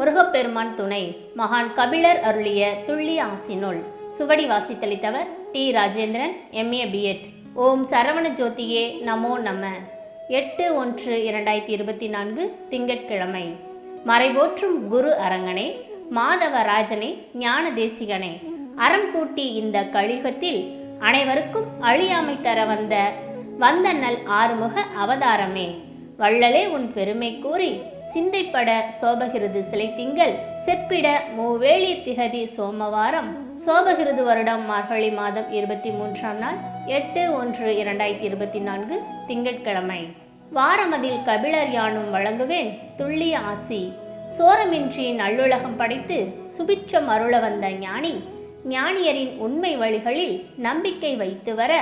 முருகப்பெருமான் துணை மகான் கபிலர் அருளிய துள்ளிய ஆசினுள். சுவடி வாசித்தளித்தவர் T. Rajendran MA BEd Om Saravana ஜோதியே நமோ நம. எட்டு ஒன்று இரண்டாயிரத்தி இருபத்தி நான்கு திங்கட்கிழமை. மறைபோற்றும் குரு அரங்கனே மாதவராஜனே ஞான தேசிகனே. அறம் கூட்டி இந்த கழிகத்தில் அனைவருக்கும் அழியாமை தர வந்த வந்த நல் ஆறுமுக அவதாரமே. வள்ளலே உன் பெருமை கூறி சிந்தைப்பட சோபகிருது சிலை திங்கள் செப்பிட மூவேளி திகதி சோமவாரம். சோபகிருது வருடம் மார்கழி மாதம் இருபத்தி மூன்றாம் நாள் எட்டு ஒன்று இரண்டாயிரத்தி இருபத்தி நான்கு திங்கட்கிழமை. வாரமதில் கபிலர் யானும் வழங்குவேன் துள்ளிய ஆசி. சோரமின்றி நல்லுலகம் படைத்து சுபிட்சம் அருள வந்த ஞானி. ஞானியரின் உண்மை வழிகளில் நம்பிக்கை வைத்து வர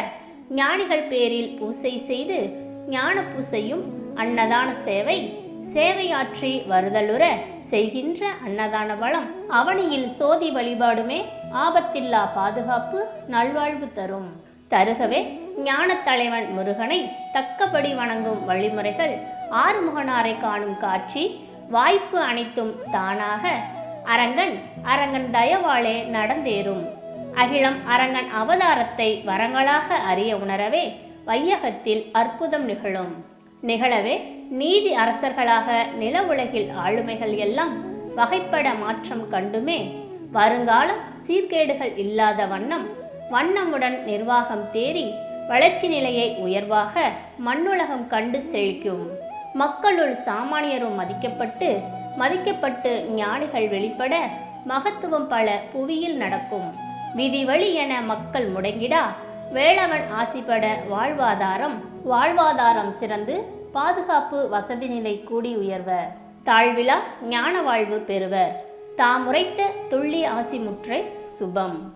ஞானிகள் பேரில் பூசை செய்து ஞான பூசையும் அன்னதான சேவை சேவையாற்றி வருதலுற செய்கின்ற அன்னதான வளம் அவனியில் சோதி வழிபாடுமே ஆபத்தில்லா பாதுகாப்பு நல்வாழ்வு தரும். தருகவே ஞானத் தலைவன் முருகனை தக்கபடி வணங்கும் வழிமுறைகள் ஆறுமுகனாரை காணும் காட்சி வாய்ப்பு அனைத்தும் தானாக அரங்கன் அரங்கன் தயவாளே நடந்தேறும். அகிலம் அரங்கன் அவதாரத்தை வரங்களாக அறிய உணரவே வையகத்தில் அற்புதம் நிகழும். நிகழவே நீதி அரசர்களாக நில உலகில் ஆளுமைகள் எல்லாம் வகைப்பட மாற்றம் கண்டுமே. வருங்காலம் சீர்கேடுகள் இல்லாத வண்ணம் வண்ணமுடன் நிர்வாகம் தேறி வளர்ச்சி நிலையை உயர்வாக மண்ணுலகம் கண்டு செழிக்கும். மக்களுள் சாமானியரும் மதிக்கப்பட்டு மதிக்கப்பட்டு ஞானிகள் வெளிப்பட மகத்துவம் பல புவியில் நடக்கும். விதி வழி என மக்கள் முடங்கிடா வேளவன் ஆசிப்பட வாழ்வாதாரம் வாழ்வாதாரம் சிறந்து பாதுகாப்பு வசதி நிலை கூடி உயர்வர் தாழ்விழா ஞான வாழ்வு பெறுவர் தாமுரைத்த துள்ளி ஆசி முற்றை சுபம்.